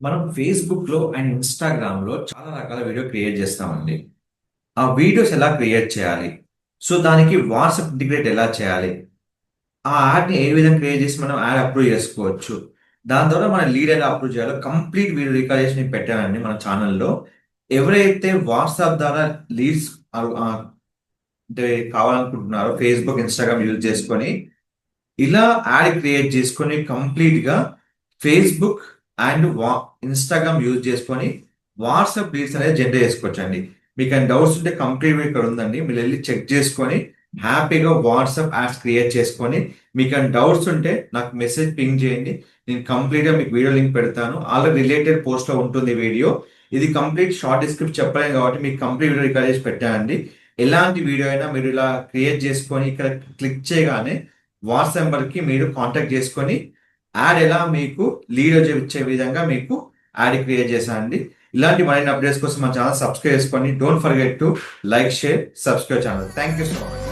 మనం ఫేస్బుక్‌లో అండ్ ఇన్‌స్టాగ్రామ్‌లో చాలా రకాల వీడియో క్రియేట్ చేస్తామండి. ఆ వీడియోస్ ఎలా క్రియేట్ చేయాలి? సో, దానికి వాట్సాప్ ఇంటిగ్రేట్ ఎలా చేయాలి? ఆ యాడ్‌ని ఏ విధంగా క్రియేట్ చేసి మనం యాడ్ అప్రూవ్ చేసుకోవచ్చు. దాని ద్వారా మన లీడ్ ఎలా అప్రూవ్ చేయాలో కంప్లీట్ వీడియో రికార్డ్ చేసి నేను పెట్టానండి మన ఛానల్లో ఎవరైతే వాట్సాప్ ద్వారా లీడ్స్ అంటే కావాలనుకుంటున్నారో ఫేస్‌బుక్, ఇన్‌స్టాగ్రామ్ యూజ్ చేసుకొని ఇలా యాడ్ క్రియేట్ చేసుకొని కంప్లీట్‌గా ఫేస్‌బుక్ అండ్ వా ఇన్‌స్టాగ్రామ్ యూజ్ చేసుకొని వాట్సాప్ రీల్స్ అనేది జనరేట్ చేసుకోవచ్చండి. అండ్ డౌట్స్ ఉంటే కంప్లీట్‌గా ఇక్కడ ఉందండి. మీరు వెళ్ళి చెక్ చేసుకొని హ్యాపీగా వాట్సాప్ యాడ్స్ క్రియేట్ చేసుకొని మీకు అండ్ డౌట్స్ ఉంటే నాకు మెసేజ్ పింగ్ చేయండి. నేను కంప్లీట్‌గా మీకు వీడియో లింక్ పెడతాను. ఆల్రెడీ రిలేటెడ్ పోస్ట్‌లో ఉంటుంది వీడియో. ఇది కంప్లీట్ షార్ట్ డిస్క్రిప్ట్ చెప్పలేను కాబట్టి మీకు కంప్లీట్ వీడియో రికార్డ్ చేసి పెట్టానండి. ఎలాంటి వీడియో అయినా మీరు ఇలా క్రియేట్ చేసుకొని ఇక్కడ క్లిక్ చేయగానే వాట్సాప్ నెంబర్కి మీరు కాంటాక్ట్ చేసుకొని యాడ్ ఎలా మీకు లీడ్ వచ్చే విధంగా మీకు యాడ్ క్రియేట్ చేశానండి. ఇలాంటి మరిన్ని అప్డేట్స్ కోసం మా ఛానల్ సబ్స్క్రైబ్ చేసుకోండి. Don't forget to like, share, subscribe channel thank you so much.